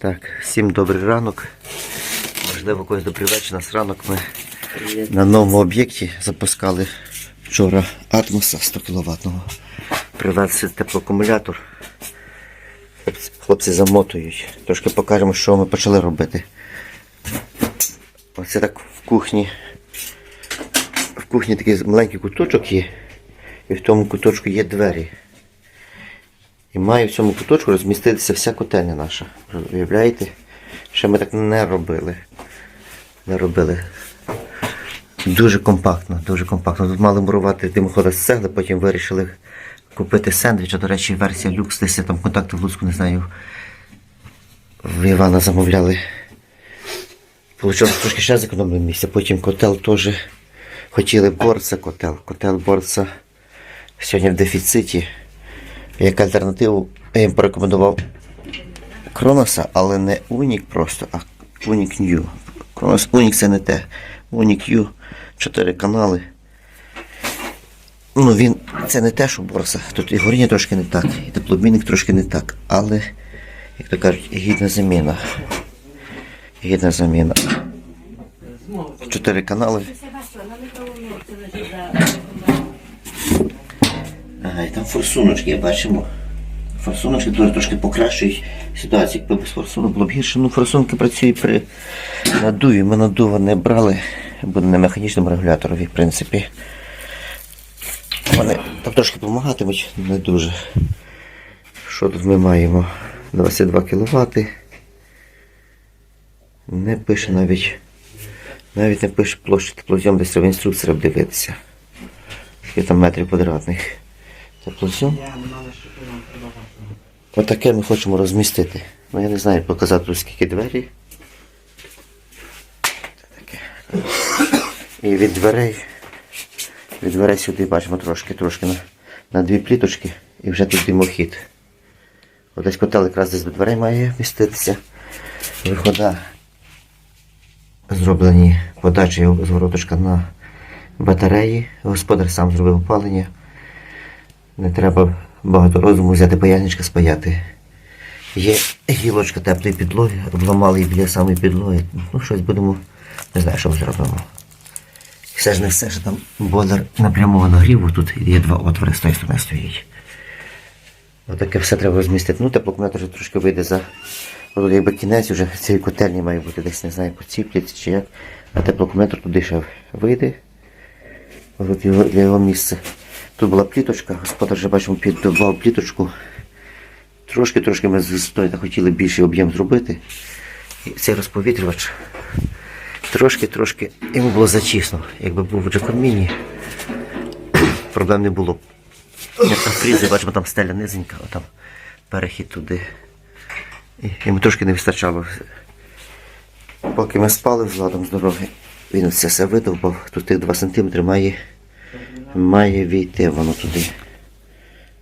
Так, всім добрий ранок. Можливо, когось добрий вечір. Нас ранок ми на новому об'єкті запускали вчора атмоса 100 кВт. Привезли теплоакумулятор. Хлопці, хлопці замотують. Трошки покажемо, що ми почали робити. Оце так в кухні. В кухні такий маленький куточок є. І в тому куточку є двері. І має в цьому куточку розміститися вся котельня наша. Уявляєте? Ще ми так не робили. Не робили. Дуже компактно, дуже компактно. Тут мали мурувати димохода з цегли, потім вирішили купити сендвіч. А, до речі, версія люкс, десь я там контакти в Луцьку не знаю. В Івана замовляли. Получилось трошки ще зекономили місця. Потім котел теж хотіли борца котел. Котел борца сьогодні в дефіциті. Як альтернативу я їм порекомендував Кроноса, але не Унік просто, а Унік New. Кронос Унік це не те. Унік U, 4 канали. Ну, він це не те, що борса. Тут і горіння трошки не так, і теплообмінник трошки не так. Але, як то кажуть, гідна заміна. Гідна заміна. Чотири канали. Ага, і там форсуночки, бачимо. Форсуночки теж трошки покращують ситуацію. Якби без форсунок було б гірше. Ну, форсунки працюють при надуві. Ми надува не брали, бо не механічному регуляторові, в принципі. Вони там трошки допомагатимуть, не дуже. Що тут ми маємо? 22 кВт. Не пише навіть. Навіть не пише площу теплозйом, десь треба в інструкції дивитися. Скільки там метрів квадратних. Теплозйом. Отаке ми хочемо розмістити. Ну я не знаю, показати скільки двері. Таке. І від дверей. Від дверей сюди бачимо трошки, трошки на, на дві пліточки і вже тут димохід. Ось десь котел якраз десь до дверей має міститися. Вихода зроблені подачі звороточка на батареї. Господар сам зробив опалення. Не треба багато розуму взяти паяльничка спаяти. Є гілочка теплої підлоги, обламали її біля самої підлоги. Ну, щось будемо, не знаю, що ми зробимо. Все ж не все, що там бойлер напрямого нагріву, тут є два отвори з тої сторони стоїть. Отаке все треба розмістити. Ну, теплокоментар вже трошки вийде за. Тут якби кінець вже цієї котельні має бути десь, не знаю, по чи як. А теплокоментр туди ще вийде. Ось його, для його місця. Тут була пліточка, господар вже бачимо піддавав пліточку. Трошки-трошки ми з тої хотіли більший об'єм зробити. І цей розповітрювач трошки-трошки йому було зачісно. Якби був в Джакоміні, проблем не було. Як там фрізи, бачимо, там стеля низенька, а там перехід туди. І йому трошки не вистачало. Поки ми спали з ладом з дороги, він це все видовбав. Тут тих 2 см має, має війти воно туди.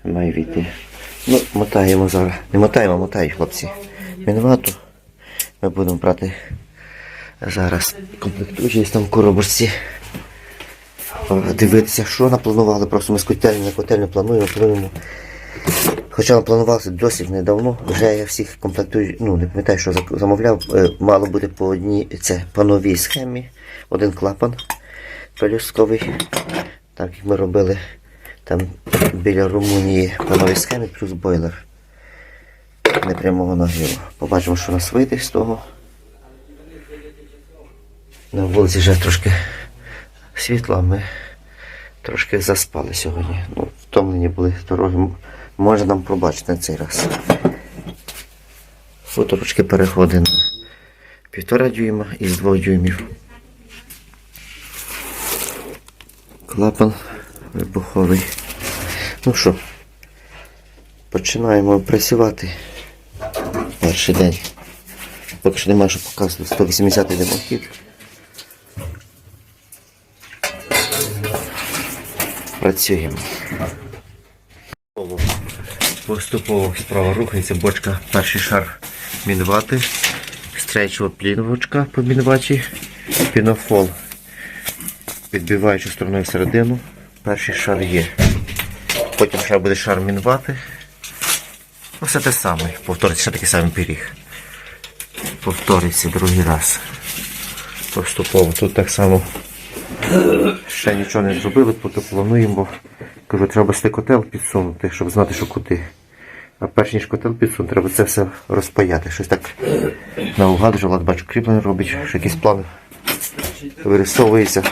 Має війти. Ну, мотаємо зараз. Не мотаємо, мотають хлопці. Мінвату. Ми будемо брати зараз комплектуючі там в коробочці. Дивитися, що напланували. Просто ми з котельні котельню плануємо, плануємо. Хоча планувався досить недавно, вже я всіх комплектую, ну не пам'ятаю, що замовляв, е, мало бути по одній, це по новій схемі, один клапан пелюстковий, так як ми робили там біля Румунії по новій схемі, плюс бойлер непрямого нагріву. Побачимо, що у нас вийде з того. На вулиці вже трошки світло, ми трошки заспали сьогодні. Ну, втомлені були дороги. Може нам пробачити на цей раз. Фоторучки переходи на півтора дюйма із двох дюймів. Клапан вибуховий. Ну що, починаємо працювати. Перший день. Поки що немає що показувати. 180 димохід. Працюємо. Поступово справа рухається бочка, перший шар мінвати, стрейчова плінвочка по мінваті, пінофол, підбиваючи стороною середину, перший шар є. Потім ще буде шар мінвати. Ну, Все те саме, повториться ще такий самий пиріг. повториться другий раз. Поступово. Тут так само ще нічого не зробили, поки плануємо, бо кажу, треба цей котел підсунути, щоб знати, що куди. А перш ніж котел підсунути, треба це все розпаяти. Щось так наугад, вже Влад бачу, кріплення робить, що якісь плани вирисовується.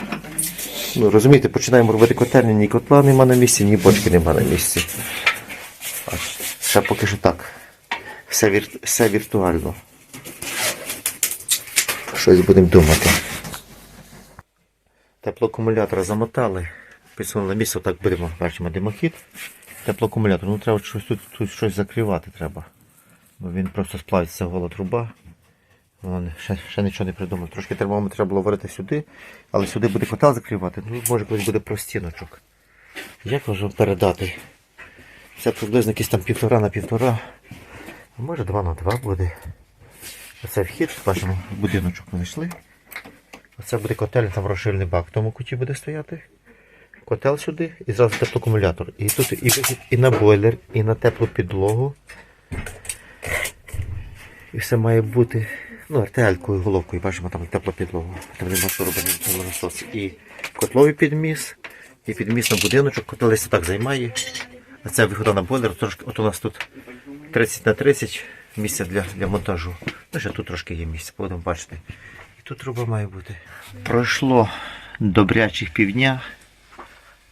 Ну, розумієте, починаємо робити котельні, ні котла нема на місці, ні бочки нема на місці. Ще поки що так. Все, вір... все віртуально. Щось будемо думати. Теплоакумулятора замотали. Підсунули місце, отак будемо бачимо димохід. Теплоакумулятор. Ну треба щось тут, тут щось закривати треба. Бо він просто сплавиться гола труба. Ще, ще нічого не придумав. Трошки термометр було варити сюди, але сюди буде котел закривати, ну може колись буде простіночок. Як можу передати? Це приблизно якісь там півтора на півтора. Може два на два буде. Оце вхід, бачимо, будиночок ми зайшли. Оце буде котель, там розширний бак. В тому куті буде стояти. Котел сюди і зразу теплоакумулятор. І тут і вихід і на бойлер, і на теплу підлогу. І все має бути ну, РТЛ-кою, головкою, бачимо там тепла підлога. Там нема що робити насос. І котловий підміс, і підміс на будиночок, котел так займає. А це вихода на бойлер, трошки, от у нас тут 30 на 30 місця для, для монтажу. Ну, ще тут трошки є місце, будемо бачити. І тут труба має бути. Пройшло добрячих півдня.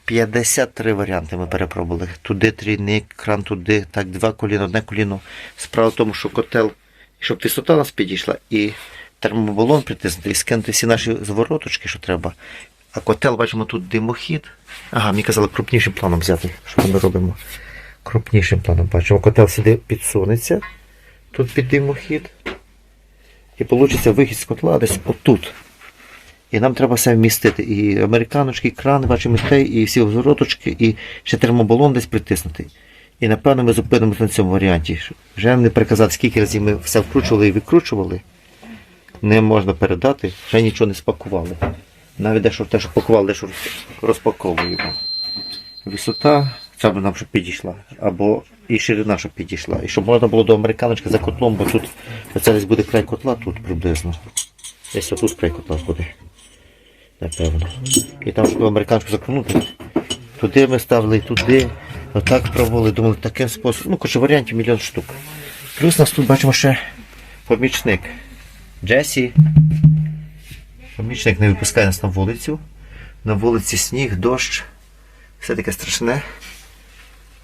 53 варіанти ми перепробували. Туди трійник, кран туди, так, два коліна, одне коліно. Справа в тому, що котел, щоб висота нас підійшла, і термобалон притиснути, і скинути всі наші звороточки, що треба. А котел, бачимо, тут димохід. Ага, мені казали крупнішим планом взяти. Що ми робимо? Крупнішим планом бачимо. Котел сюди підсунеться, тут під димохід. І вийде вихід з котла десь отут. І нам треба все вмістити. І американочки, і крани, бачимо, і всі озороточки, і ще термобалон десь притиснути. І напевно ми зупинимося на цьому варіанті. Вже не приказати, скільки разів ми все вкручували і викручували. Не можна передати, ще нічого не спакували. Навіть дещо те, що пакували, дещо розпаковуємо. Висота, ця б нам щоб підійшла. Або і ширина, щоб підійшла. І щоб можна було до американочки за котлом, бо тут це десь буде край котла тут приблизно. Десь отут край котла буде. Напевно. І там, щоб американську закрунути, туди ми ставили, туди. Отак пробували, думали, таким способом. Ну, коротше, варіантів мільйон штук. Плюс нас тут бачимо ще помічник. Джесі. Помічник не випускає нас на вулицю. На вулиці сніг, дощ. Все таке страшне.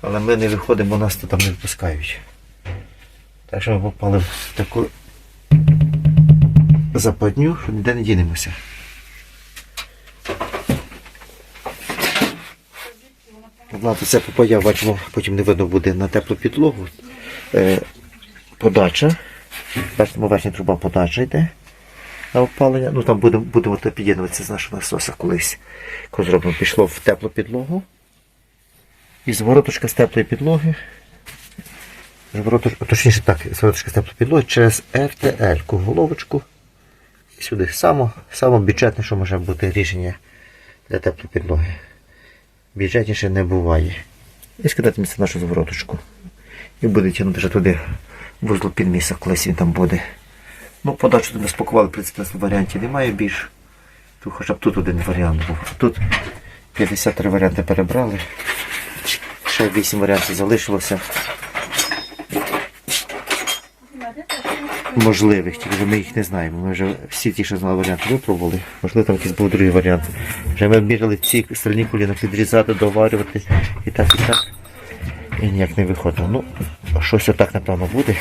Але ми не виходимо, нас тут там не випускають. Так що ми попали в таку западню, ніде не дінемося. Ладно, це попаяв, бачимо, потім не видно буде на теплу підлогу. Е, подача. Бачимо, верхня труба подача йде на опалення. Ну там будемо будемо під'єднуватися з нашого насоса колись. Коли зробимо, пішло в теплу підлогу. І звороточка з теплої підлоги. Звороточка, точніше так, звороточка з теплої підлоги через ку головочку. І сюди. Само, само бюджетне, що може бути рішення для теплої підлоги. Бюджетніше не буває. І скидати місце нашу звороточку. І буде тягнути вже туди вузло під місце, колись він там буде. Ну, подачу туди спакували, в принципі, в варіанті немає більш. Тут хоча б тут один варіант був. Тут 53 варіанти перебрали. Ще 8 варіантів залишилося. Можливих, тільки ми їх не знаємо. Ми вже всі ті, що знали варіанти, випробували. Можливо, там якийсь був другий варіант. Вже ми міряли ці стальні коліна підрізати, доварювати і так, і так. І ніяк не виходило. Ну, щось отак, напевно, буде.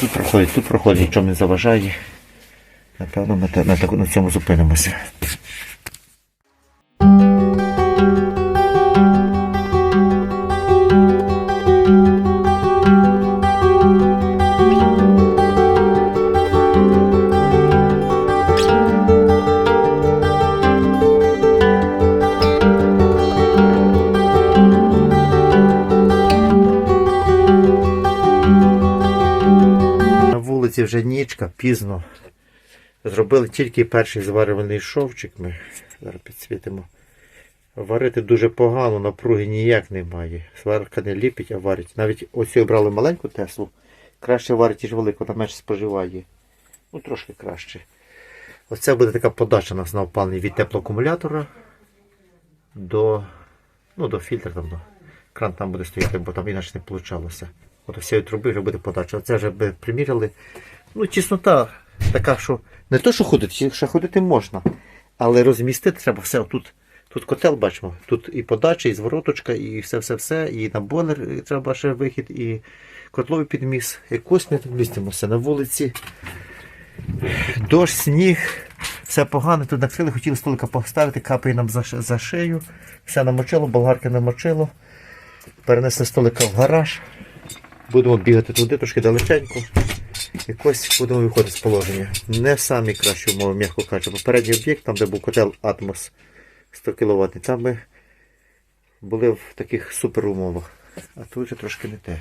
Тут проходить, тут проходить, нічого не заважає. Напевно, ми на цьому зупинимося. Вже пізно. Зробили тільки перший зварювальний шовчик. Ми зараз підсвітимо. Варити дуже погано, напруги ніяк немає. Сварка не ліпить, а варить. Навіть ось обрали маленьку Теслу. Краще варить, ніж велику, вона менше споживає. Ну, трошки краще. Оце буде така подача у нас на опалення від теплоакумулятора до, ну, до фільтра. Там, до, кран там буде стояти, бо там інакше не вийшло. От всієї труби вже буде подача. Оце вже би приміряли. Ну, тіснота така, що не то, що ходити, ще ходити можна, але розмістити треба все отут. Тут котел бачимо, тут і подача, і звороточка, і все-все-все, і на бойлер треба ще вихід, і котловий підміс. Якось ми тут містимося на вулиці. Дощ, сніг, все погано. Тут накрили, хотіли столика поставити, капає нам за, за шию. Все намочило, болгарки намочило. Перенесли столика в гараж. Будемо бігати туди, трошки далеченько. Якось будемо виходити з положення. Не самі кращі умови, м'яко кажучи. Попередній об'єкт, там де був котел Атмос 100 кВт, там ми були в таких супер умовах. А тут вже трошки не те.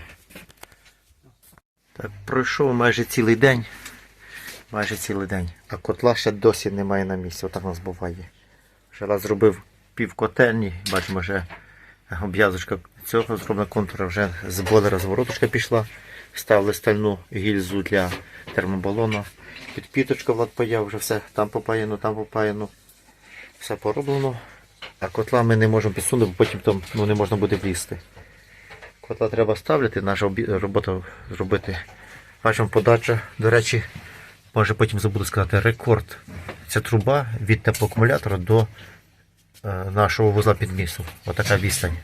Так, пройшов майже цілий день. Майже цілий день. А котла ще досі немає на місці. Отак у нас буває. Ще раз зробив пів котельні, бачимо, вже обв'язочка цього зроблена контура вже з бойлера звороточка пішла. Ставили стальну гільзу для термобалона. Підпіточка Влад паяв, вже все там попаяно, там попаяно. Все пороблено. А котла ми не можемо підсунути, бо потім там ну, не можна буде влізти. Котла треба ставити, наша робота зробити. Бачимо подача. До речі, може потім забуду сказати, рекорд. Це труба від теплоакумулятора до е, нашого вузла підмісу. Отака відстань.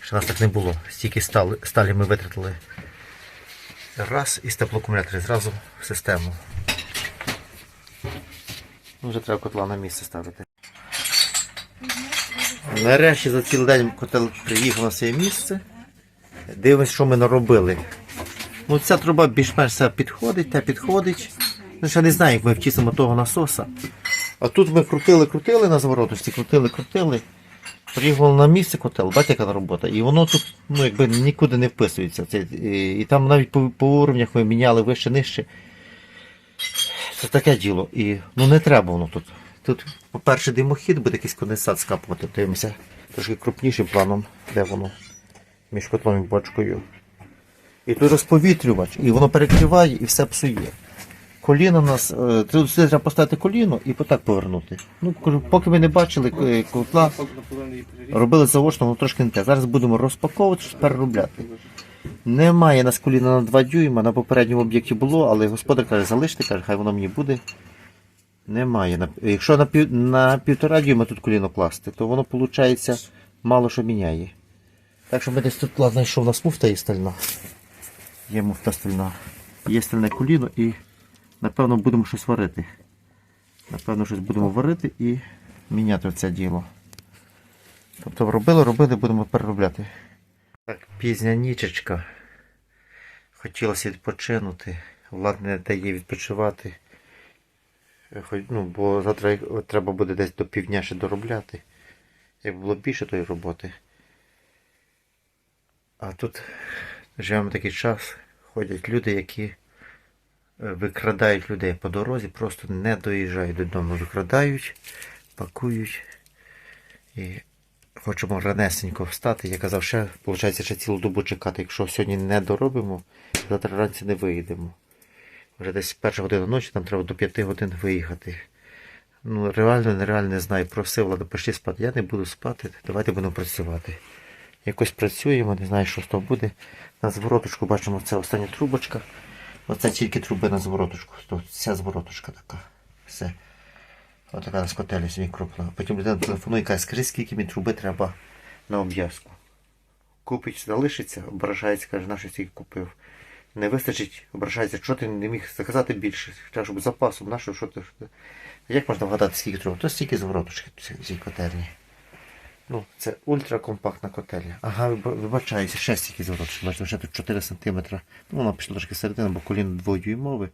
Ще нас так не було. Стільки сталі ми витратили раз із теплоакумулятора зразу в систему. Ну, Вже треба котла на місце ставити. Нарешті за цілий день котел приїхав на своє місце. Дивимось, що ми наробили. Ну, ця труба більш-менш підходить, та підходить. Ну, ще не знаю, як ми втісимо того насоса. А тут ми крутили, крутили на зворотості, крутили, Приїхало на місце котел, бачите, яка робота. І воно тут ну, якби нікуди не вписується. Це, і, і там навіть по, по уровнях ми міняли вище, нижче. Це таке діло. І ну не треба воно тут. Тут, по-перше, димохід, буде якийсь конденсат скапувати. Дивимося трошки крупнішим планом, де воно між котлом і бочкою. І тут розповітрювач, і воно перекриває і все псує. Коліно нас. е, сюди треба поставити коліно і отак повернути. Ну, поки ви не бачили е, котла, робили заочно, воно трошки не те. Зараз будемо розпаковувати, переробляти. Немає нас коліна на 2 дюйма, на попередньому об'єкті було, але господар каже, залиште, каже, хай воно мені буде. Немає. Якщо на, пів, на півтора дюйма тут коліно класти, то воно виходить мало що міняє. Так що ми десь тут знайшов, у нас муфта є стальна. Є муфта стальна. Є стальне коліно і напевно будемо щось варити. Напевно, щось будемо варити і міняти це діло. Тобто робили, робили, будемо переробляти. Так, пізня нічечка. Хотілося відпочинути. Влад не дає відпочивати. Е, Ну, бо завтра треба буде десь до півдня ще доробляти. Як було більше тої роботи. А тут живемо такий час, ходять люди, які викрадають людей по дорозі, просто не доїжджають додому, викрадають, пакують. І хочемо ранесенько встати. Я казав, ще, виходить, ще цілу добу чекати. Якщо сьогодні не доробимо, завтра вранці не виїдемо. Вже десь перша година ночі, там треба до п'яти годин виїхати. Ну, реально, нереально не знаю. Просив Влада, пішли спати. Я не буду спати, давайте будемо працювати. Якось працюємо, не знаю, що з того буде. На звороточку бачимо, це остання трубочка. Оце тільки труби на звороточку. То Ця звороточка така. Все. Отака на скотелі сьогодні крупна. Потім людина телефонує і каже, скажи, скільки мені труби треба на обв'язку. Купить, залишиться, ображається, каже, на що стільки купив. Не вистачить, ображається, що ти не міг заказати більше. Треба, щоб запасом, на що, що ти. Як можна вгадати, скільки труб? То стільки звороточки в цій котельні. Ну, це ультракомпактна котельня. Ага, виба- вибачаюся, ще стільки звороточок. Бачите, ще тут 4 см. Ну, воно пішло трошки середина, бо коліно дводюймове,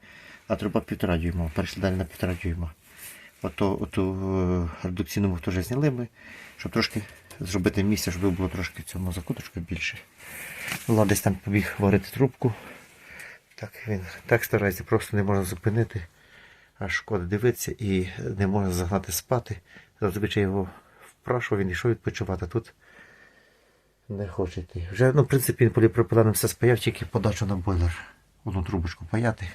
а труба півтора дюймова. Перейшли далі на півтора дюйма. Ото, оту е, редукційну муфту вже зняли ми, щоб трошки зробити місце, щоб було трошки цьому закуточку більше. Влад десь там побіг варити трубку. Так він так старається, просто не можна зупинити. Аж шкода дивитися і не можна загнати спати. Зазвичай його впрашував, він йшов відпочивати, тут не хоче йти. Вже, ну, в принципі, він поліпропиленом все спаяв, тільки подачу на бойлер. Одну трубочку паяти.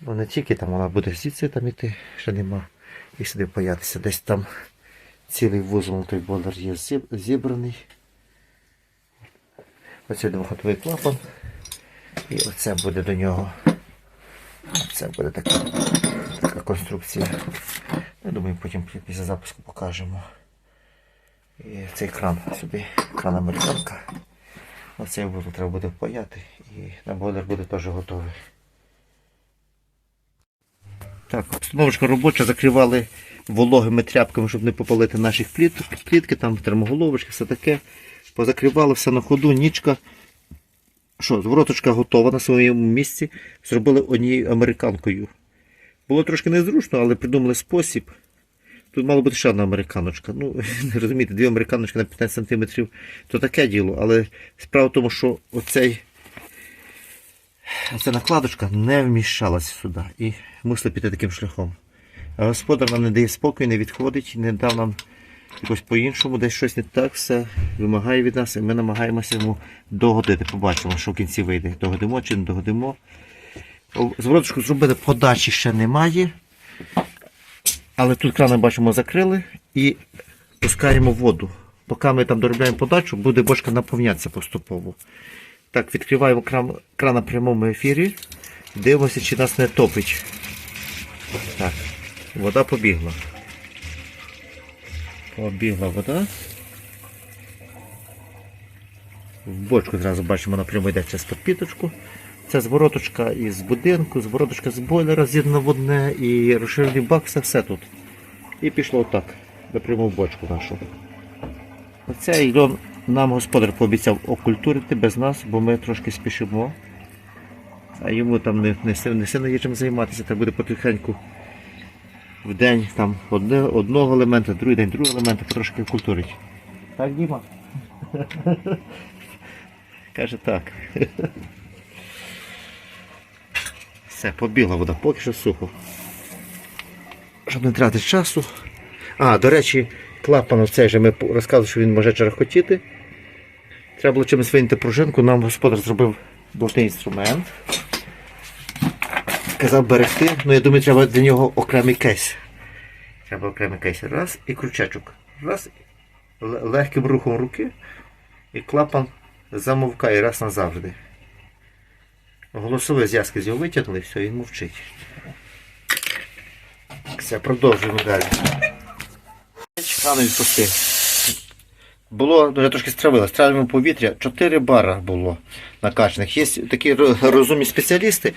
Ну не тільки там вона буде звідси там іти, ще нема. І сюди паятися. Десь там цілий вузол той бойлер є зібраний. Оце двохотовий клапан. І оце буде до нього. Це буде така, така конструкція. Я думаю, потім після запуску покажемо. І цей кран сюди, кран американка. Оцей вузол треба буде впаяти і на бойлер буде теж готовий. Так, обстановочка робоча, закривали вологими тряпками, щоб не попалити наші пліт, плітки, там термоголовочки, все таке. Позакривали все на ходу, нічка. Що, звороточка готова на своєму місці. Зробили однією американкою. Було трошки незручно, але придумали спосіб. Тут мало бути ще одна американочка. Ну, розумієте, дві американочки на 15 см то таке діло. Але справа в тому, що оцей, оця накладочка не вміщалася сюди. І мусили піти таким шляхом. А господар нам не дає спокою, не відходить, не дав нам якось по-іншому, десь щось не так, все вимагає від нас, і ми намагаємося йому догодити. Побачимо, що в кінці вийде. Догодимо чи не догодимо. Звороточку зробили, подачі ще немає. Але тут крани бачимо закрили і пускаємо воду. Поки ми там доробляємо подачу, буде бочка наповнятися поступово. Так, відкриваємо кран, кран на прямому ефірі. Дивимося, чи нас не топить. Так, вода побігла. Побігла вода. В бочку зразу бачимо напряму йде через підпіточку. Це звороточка із будинку, звороточка з бойлера з'єднана в одне і розширений бак, все, все тут. І пішло отак, напряму в бочку нашу. Оце Ільон нам господар пообіцяв окультурити без нас, бо ми трошки спішимо. А йому там не, не, не сильно є чим займатися, треба буде потихеньку в день там одне, одного елемента, другий день другого елемента потрошки окультурить. Так, Діма? Каже так. Все, побігла вода, поки що сухо. Щоб не тратити часу. А, до речі, клапан оцей же ми розказували, що він може черехотіти. Треба було чимось винити пружинку, нам господар зробив болтний інструмент. Казав берегти, ну я думаю, треба для нього окремий кейс. Треба окремий кейс. Раз і крючечок. Раз. Легким рухом руки. І клапан замовкає раз назавжди. Голосове зв'язки з його витягнули, все, він мовчить. Все, продовжуємо далі. Рано відпусти. Було, я трошки стравили, стравимо повітря, 4 бара було накачаних. Є такі ро- розумні спеціалісти.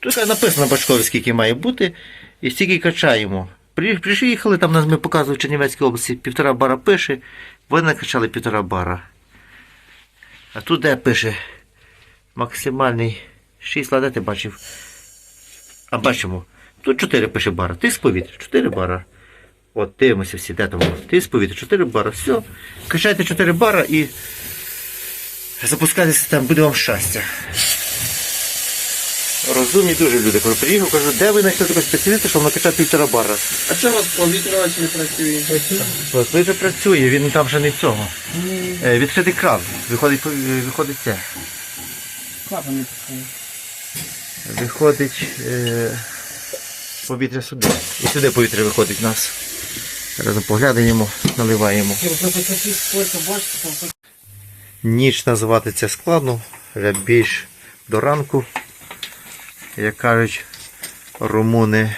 Тут написано на бачкові, скільки має бути, і стільки качаємо. Приїхали, там ми показували в Чернівецькій області, півтора бара пише, ви накачали півтора бара. А тут де пише максимальний 6 ладе ти бачив. А бачимо. Тут 4 пише бара. Ти з повітря, 4 бара. От, дивимося всі, де там. воно? Ти з повітря, 4 бара. Все. Качайте 4 бара і запускайте систему, буде вам щастя. Розумні дуже люди. Коли приїхав, кажу, де ви знайшли такого спеціаліста, що накачати півтора бара. А чого у вас повітрювач не працює? Він працює, він там вже не цього. Е, Відкритий кран. Виходить, пов- виходить це. Клапан не пускає. Виходить е, повітря сюди. І сюди повітря виходить в нас. Разом поглядаємо, наливаємо. Ніч називати це складно, вже більш до ранку. Як кажуть румуни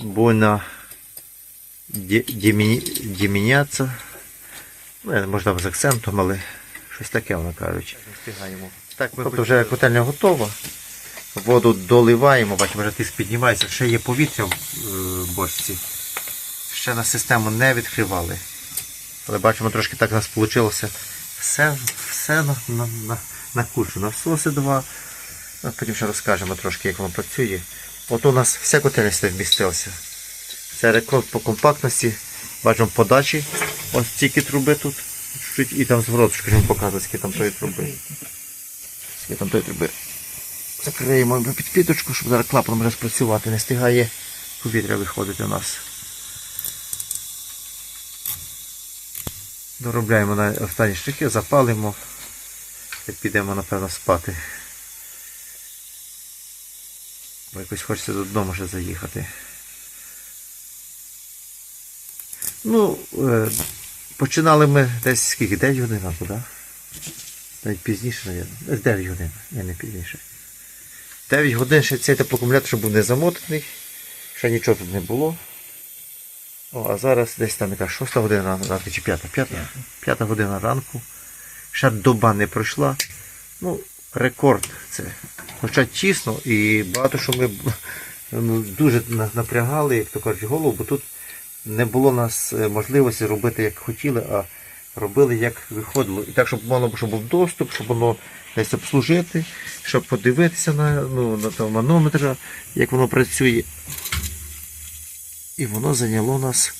буйна діміняться. Ну, можна з акцентом, але щось таке воно кажуть. Так, ми тобто вже котельня готова. Воду доливаємо, бачимо, вже тиск піднімається, ще є повітря в е, бочці. Ще на систему не відкривали. Але бачимо, трошки так у нас вийшло. Все, все на, на, на, на кучу. Насоси два. Ну, Потім ще розкажемо трошки, як воно працює. От у нас вся котельня сюди вмістилася. Це рекорд по компактності. Бачимо подачі. Ось стільки труби тут. І там звороточку ж показує, скільки там тої труби. Скільки там тої труби. Закриємо підпіточку, щоб зараз клапан може спрацювати. Не встигає повітря виходити у нас. Доробляємо на останні штрихи, запалимо і підемо, напевно, спати. Бо якось хочеться додому ще заїхати. Ну, е, починали ми десь скільки? 9 годин ранку, так? Навіть пізніше, навіть. 9 годин, ні, не пізніше. 9 годин ще цей теплоакумулятор ще був не замотаний, ще нічого тут не було. О, а зараз десь там яка 6 година ранку чи 5, 5, 5 година ранку. Ще доба не пройшла. Ну, рекорд це. Хоча тісно і багато що ми ну, дуже напрягали, як то кажуть, голову, бо тут не було нас е, можливості робити як хотіли, а робили як виходило. І так, щоб мало щоб був доступ, щоб воно десь обслужити, щоб подивитися на, ну, на того манометра, як воно працює. І воно зайняло нас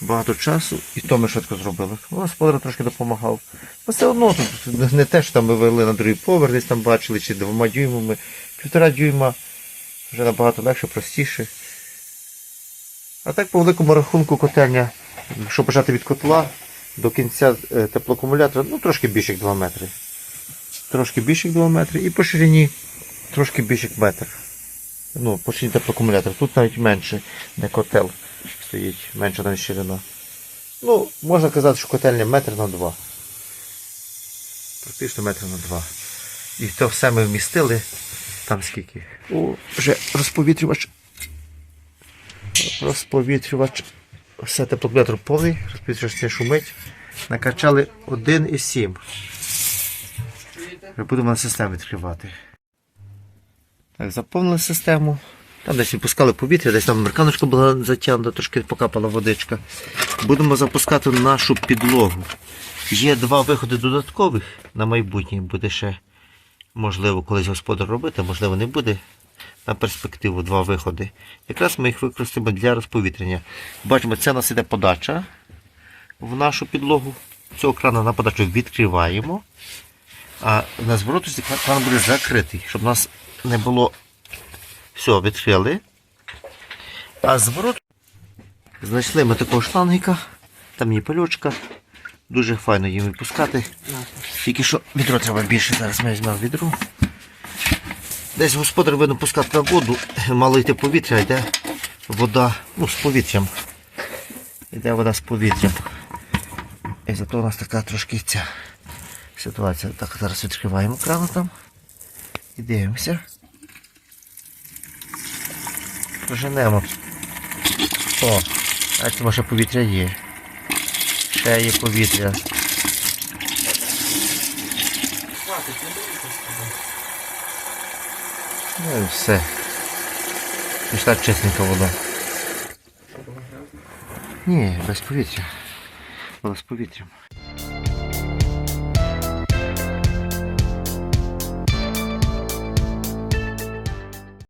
багато часу, і то ми швидко зробили. Господар трошки допомагав. Ну, все одно тут не те, що там ми вели на другий поверх, десь там бачили, чи двома дюймами. Півтора дюйма вже набагато легше, простіше. А так по великому рахунку котельня, якщо почати від котла до кінця е, теплоакумулятора, ну трошки більше як 2 метри. Трошки більше як 2 метри. І по ширині трошки більше як метр. Ну, по ширині теплоакумулятора. Тут навіть менше, не котел стоїть, менша навіть ширина. Ну, можна казати, що котельня метр на два. Практично метр на два. І то все ми вмістили. Там скільки? О, вже розповітрювач. Розповітрювач. Все теплоакумулятор повний, не шумить. Накачали 1,7. Вже будемо на систему відкривати. Так, заповнили систему. Там десь відпускали повітря, десь там мерканочка була затягнута, трошки покапала водичка. Будемо запускати нашу підлогу. Є два виходи додаткових на майбутнє. Буде ще, можливо, колись господар робити, можливо не буде. На перспективу два виходи. Якраз ми їх використаємо для розповітрення. Бачимо, це у нас іде подача в нашу підлогу. Цього крана на подачу відкриваємо. А на зворотності кран буде закритий, щоб у нас не було. Все, відкрили. А зворот. Знайшли ми такого шлангика, там є пильочка. Дуже файно їм випускати. Тільки що відро треба більше, зараз ми візьмемо відро. Десь господар видно пускати на воду, мало йти повітря, йде вода ну, з повітрям. Йде вода з повітрям. І зато у нас така трошки ця ситуація. Так, зараз відкриваємо кран там і дивимося. Проженемо. О, а це може повітря є. Ще є повітря. Хватить, себе. Ну і все. Пішла чесненька вода. Ні, без повітря. Була з повітрям.